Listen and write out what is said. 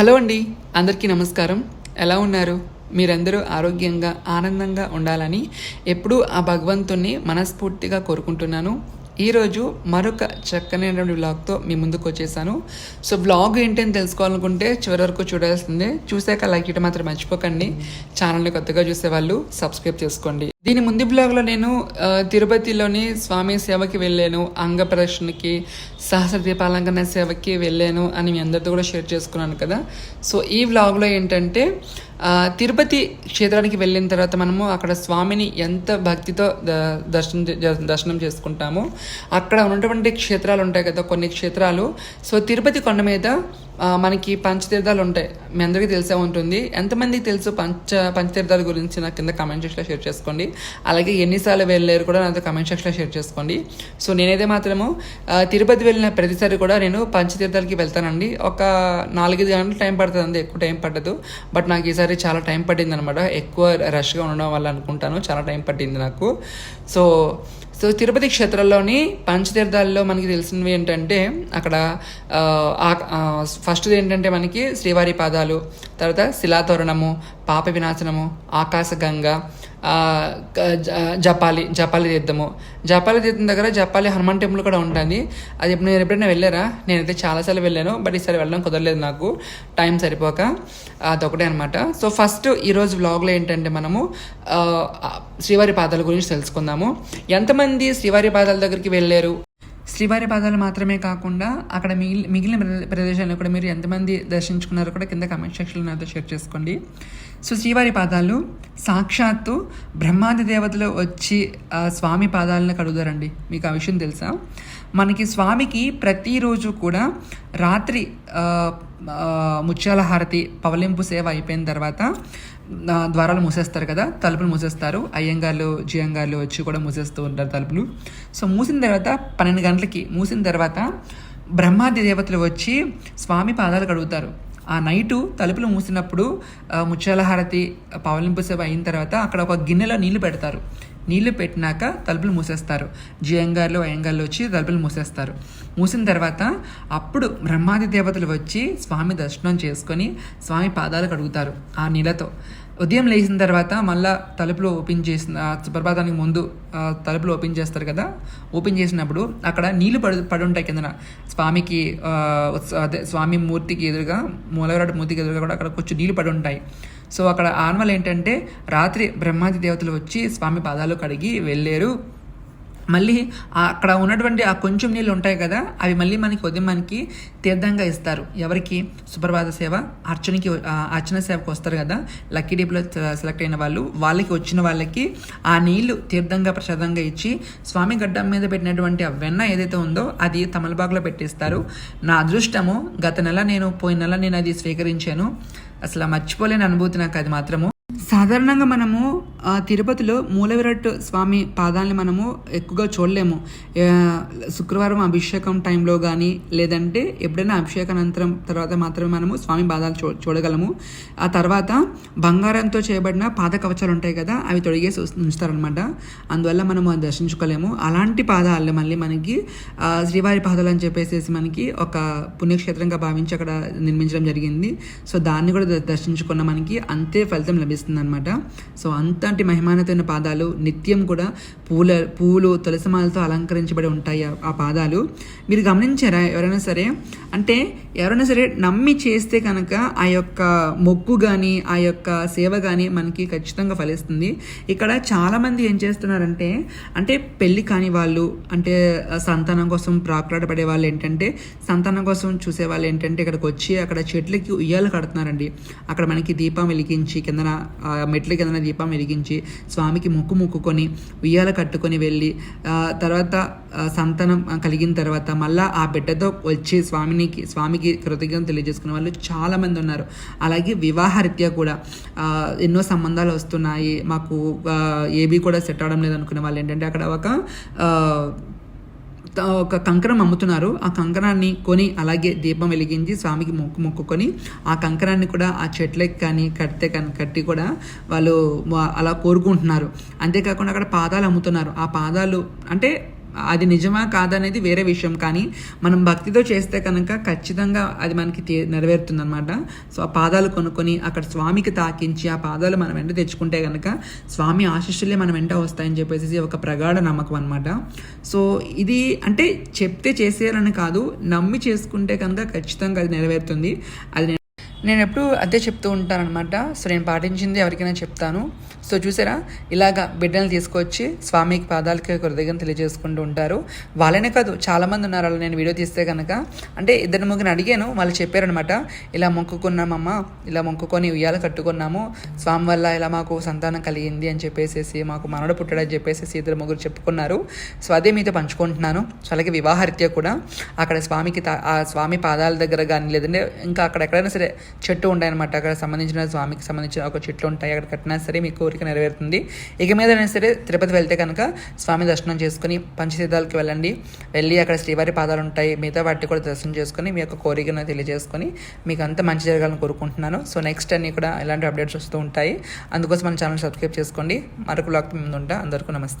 Hello అండి అందరికీ నమస్కారం. ఎలా ఉన్నారు? మీరందరూ ఆరోగ్యంగా ఆనందంగా ఉండాలని ఎప్పుడూ ఆ భగవంతుణ్ణి మనస్ఫూర్తిగా కోరుకుంటున్నాను. ఈరోజు మరొక చక్కనైనటువంటి వ్లాగ్తో మీ ముందుకు వచ్చేసాను. సో వ్లాగ్ ఏంటని తెలుసుకోవాలనుకుంటే చివరి వరకు చూడాల్సిందే. చూసాక లైక్ చేయడం మాత్రం మర్చిపోకండి. ఛానల్ని కొత్తగా చూసేవాళ్ళు సబ్స్క్రైబ్ చేసుకోండి. దీని ముందు బ్లాగ్లో నేను తిరుపతిలోని స్వామి సేవకి వెళ్ళాను అంగ ప్రదర్శనకి సహస్ర దీపాలంకరణ సేవకి వెళ్ళాను అని మీ అందరితో కూడా షేర్ చేసుకున్నాను కదా. సో ఈ వ్లాగ్లో ఏంటంటే తిరుపతి క్షేత్రానికి వెళ్ళిన తర్వాత మనము అక్కడ స్వామిని ఎంత భక్తితో ద- దర్శనం చే- దర్శనం చేసుకుంటాము అక్కడ ఉన్నటువంటి క్షేత్రాలు ఉంటాయి కదా కొన్ని క్షేత్రాలు. సో తిరుపతి కొండ మీద మనకి పంచతీర్థాలు ఉంటాయి. మీ అందరికీ తెలిసే ఉంటుంది. ఎంతమందికి తెలుసు పంచ పంచతీర్థాల గురించి? నా కింద కమెంట్ సెక్షన్లో షేర్ చేసుకోండి. అలాగే ఎన్నిసార్లు వెళ్ళారు కూడా నాతో కమెంట్ సెక్షన్లో షేర్ చేసుకోండి. సో నేనైతే మాత్రము తిరుపతి వెళ్ళిన ప్రతిసారి కూడా నేను పంచతీర్థాలకి వెళ్తానండి. ఒక నాలుగైదు గంటలు టైం పడుతుంది అంతే. ఎక్కువ టైం పట్టదు బట్ నాకు ఈసారి చాలా టైం పట్టింది అనమాట ఎక్కువ రష్గా ఉండడం వల్ల అనుకుంటాను. చాలా టైం పట్టింది నాకు. సో సో తిరుపతి క్షేత్రంలోని పంచతీర్థాల్లో మనకి తెలిసినవి ఏంటంటే అక్కడ ఆ, ఫస్ట్ది ఏంటంటే మనకి శ్రీవారి పాదాలు తర్వాత శిలాతోరణము పాప వినాశనము ఆకాశగంగ జపాలి జపాలి తీర్థము. జపాలి తీర్థం దగ్గర జపాలి హనుమాన్ టెంపుల్ కూడా ఉంటుంది. అది నేను ఎప్పుడైనా వెళ్ళారా? నేనైతే చాలాసార్లు వెళ్ళాను బట్ ఈసారి వెళ్ళడం కుదరలేదు నాకు. టైం సరిపోక. అదొకటే అనమాట సో ఫస్ట్ ఈరోజు వ్లాగ్లో ఏంటంటే మనము శ్రీవారి పాదాల గురించి తెలుసుకుందాము. ఎంతమంది శ్రీవారి పాదాల దగ్గరికి వెళ్ళారు? శ్రీవారి పాదాలు మాత్రమే కాకుండా అక్కడ మిగిలి మిగిలిన ప్ర- ప్రదేశాలను కూడా మీరు ఎంతమంది దర్శించుకున్నారో కూడా కింద కమెంట్ సెక్షన్లో నాతో షేర్ చేసుకోండి. సో శ్రీవారి పాదాలు సాక్షాత్తు బ్రహ్మాది దేవతలు వచ్చి స్వామి పాదాలను కడుగుతారండి. మీకు ఆ విషయం తెలుసా? మనకి స్వామికి ప్రతిరోజు కూడా రాత్రి ముత్యాల హారతి పవలింపు సేవ అయిపోయిన తర్వాత ద్వారాలు మూసేస్తారు కదా తలుపులు మూసేస్తారు. అయ్యంగార్లు జియంగార్లు వచ్చి కూడా మూసేస్తూ ఉంటారు తలుపులు. సో మూసిన తర్వాత పన్నెండు గంటలకి మూసిన తర్వాత బ్రహ్మాది దేవతలు వచ్చి స్వామి పాదాలు కడుగుతారు. ఆ నైటు తలుపులు మూసినప్పుడు ముత్యాల హారతి పవలింపు సేవ అయిన తర్వాత అక్కడ ఒక గిన్నెలో నీళ్ళు పెడతారు. నీళ్ళు పెట్టినాక తలుపులు మూసేస్తారు. జియంగార్లు అయ్యంగార్లు వచ్చి తలుపులు మూసేస్తారు. మూసిన తర్వాత అప్పుడు బ్రహ్మాది దేవతలు వచ్చి స్వామి దర్శనం చేసుకొని స్వామి పాదాలు కడుగుతారు ఆ నీళ్ళతో ఉదయం లేచిన తర్వాత మళ్ళా తలుపులు ఓపెన్ చేసిన ఆ సుప్రభాతానికి ముందు తలుపులు ఓపెన్ చేస్తారు కదా? ఓపెన్ చేసినప్పుడు అక్కడ నీళ్ళు పడు పడి ఉంటాయి కిందన. స్వామికి అదే స్వామి మూర్తికి ఎదురుగా మూలవరాడు మూర్తికి ఎదురుగా కూడా అక్కడ కొంచెం నీళ్ళు పడి ఉంటాయి సో అక్కడ ఆనవల్ ఏంటంటే రాత్రి బ్రహ్మాది దేవతలు వచ్చి స్వామి పాదాలు కడిగి వెళ్ళారు. మళ్ళీ అక్కడ ఉన్నటువంటి ఆ కొంచెం నీళ్ళు ఉంటాయి కదా అవి మళ్ళీ మనకి ఉదయం మనకి తీర్థంగా ఇస్తారు. ఎవరికి? సుప్రభాత సేవ అర్చనకి అర్చన సేవకు వస్తారు కదా. లక్కీ డీప్లో సెలెక్ట్ అయిన వాళ్ళు వాళ్ళకి వచ్చిన వాళ్ళకి ఆ నీళ్ళు తీర్థంగా ప్రసాదంగా ఇచ్చి స్వామి గడ్డం మీద పెట్టినటువంటి ఆ వెన్న ఏదైతే ఉందో అది తమలపాకులో పెట్టిస్తారు. నా అదృష్టము గత నెల నేను పోయిన నెల నేను అది స్వీకరించాను. అసలు మర్చిపోలేని అనుభూతి నాకు అది మాత్రము. సాధారణంగా మనము తిరుపతిలో మూలవిరట్ స్వామి పాదాలని మనము ఎక్కువగా చూడలేము. శుక్రవారం అభిషేకం టైంలో కానీ లేదంటే ఎప్పుడైనా అభిషేకానంతరం తర్వాత మాత్రమే మనము స్వామి పాదాలు చూ చూడగలము. ఆ తర్వాత బంగారంతో చేయబడిన పాద కవచాలు ఉంటాయి కదా అవి తొడిగేసి ఉంచుతారనమాట అందువల్ల మనము అది దర్శించుకోలేము. అలాంటి పాదాలు మళ్ళీ మనకి శ్రీవారి పాదాలు అని చెప్పేసి మనకి ఒక పుణ్యక్షేత్రంగా భావించి అక్కడ నిర్మించడం జరిగింది. సో దాన్ని కూడా దర్శించుకున్న మనకి అంతే ఫలితం లభిస్తుంది. అనమాట సో అంతటి మహిమానతమైన పాదాలు నిత్యం కూడా పూల పూలు తులసిమాలతో అలంకరించబడి ఉంటాయి ఆ- పాదాలు. మీరు గమనించారా ఎవరైనా సరే? అంటే ఎవరైనా సరే నమ్మి చేస్తే కనుక ఆ యొక్క మొక్కు కానీ ఆ యొక్క సేవ కానీ మనకి ఖచ్చితంగా ఫలిస్తుంది. ఇక్కడ చాలామంది ఏం చేస్తున్నారంటే అంటే పెళ్ళి కాని వాళ్ళు అంటే సంతానం కోసం ప్రాకులాడపడే వాళ్ళు ఏంటంటే సంతానం కోసం చూసే వాళ్ళు ఏంటంటే ఇక్కడికి వచ్చి అక్కడ చెట్లకి ఉయ్యాలు కడుతున్నారండి. అక్కడ మనకి దీపం వెలిగించి కిందన ఆ, మెట్ల కిందన దీపం వెలిగించి స్వామికి మొక్కు మొక్కుకొని ఉయ్యాల కట్టుకొని వెళ్ళి తర్వాత సంతానం కలిగిన తర్వాత మళ్ళీ ఆ బిడ్డతో వచ్చి స్వామినికి స్వామికి కృతజ్ఞత తెలియజేసుకునే వాళ్ళు చాలామంది ఉన్నారు. అలాగే వివాహరీత్యా కూడా ఎన్నో సంబంధాలు వస్తున్నాయి. మాకు ఏబీ కూడా సెట్ అవడం లేదనుకునే వాళ్ళు ఏంటంటే అక్కడ ఒక ఒక కంకణం అమ్ముతున్నారు. ఆ కంకణాన్ని కొని అలాగే దీపం వెలిగించి స్వామికి మొక్కు మొక్కుకొని ఆ కంకణాన్ని కూడా ఆ చెట్లకి కానీ కడితే కానీ కట్టి కూడా వాళ్ళు అలా కోరుకుంటున్నారు. అంతేకాకుండా అక్కడ పాదాలు అమ్ముతున్నారు. ఆ పాదాలు అంటే అది నిజమా కాదనేది వేరే విషయం. కానీ మనం భక్తితో చేస్తే కనుక ఖచ్చితంగా అది మనకి నెరవేరుతుంది అనమాట సో ఆ పాదాలు కొనుక్కొని అక్కడ స్వామికి తాకించి ఆ పాదాలు మనం వెంట తెచ్చుకుంటే కనుక స్వామి ఆశిష్యులే మన వెంట వస్తాయని చెప్పేసి ఒక ప్రగాఢ నమ్మకం అనమాట సో ఇది అంటే చెప్తే చేసేయాలని కాదు నమ్మి చేసుకుంటే కనుక ఖచ్చితంగా అది నెరవేరుతుంది. అది నేను- ఎప్పుడు అదే చెప్తూ ఉంటాను అనమాట సో నేను పాటించింది ఎవరికైనా చెప్తాను. సో చూసారా? ఇలాగా బిడ్డలను తీసుకొచ్చి స్వామికి పాదాలకి కృతజ్ఞత తెలియజేసుకుంటూ ఉంటారు. వాళ్ళనే కాదు చాలామంది ఉన్నారు. అలా నేను వీడియో తీస్తే కనుక అంటే ఇద్దరు ముగ్గురు అడిగాను. వాళ్ళు చెప్పారనమాట ఇలా మొక్కుకున్నామమ్మ ఇలా మొక్కుకొని ఉయ్యాల కట్టుకున్నాము. స్వామి వల్ల ఇలా మాకు సంతానం కలిగింది అని చెప్పేసి మాకు మనడు పుట్టడని చెప్పేసి ఇద్దరు ముగ్గురు చెప్పుకున్నారు. సో అదే మీతో పంచుకుంటున్నాను. సో అలాగే వివాహరీత్యా కూడా అక్కడ స్వామికి తా- ఆ స్వామి పాదాల దగ్గర కానీ లేదంటే ఇంకా అక్కడ ఎక్కడైనా సరే చెట్టు ఉంటాయన్నమాట. అక్కడ సంబంధించిన స్వామికి సంబంధించిన ఒక చెట్లు ఉంటాయి. అక్కడ కట్టినా సరే మీ కోరిక నెరవేరుతుంది. ఇక మీదైనా సరే తిరుపతి వెళ్తే కనుక స్వామి దర్శనం చేసుకుని పంచతీర్థాలకి వెళ్ళండి. వెళ్ళి అక్కడ శ్రీవారి పాదాలు ఉంటాయి. మిగతా వాటిని కూడా దర్శనం చేసుకుని మీ యొక్క కోరికను తెలియజేసుకొని మీకు అంత మంచి జరగాలని కోరుకుంటున్నాను. సో నెక్స్ట్ అన్ని కూడా ఇలాంటి అప్డేట్స్ వస్తూ ఉంటాయి. అందుకోసం మన ఛానల్ సబ్స్క్రైబ్ చేసుకోండి. మరొక బ్లాగ్ ముందు ఉంటా అందరికీ నమస్తే.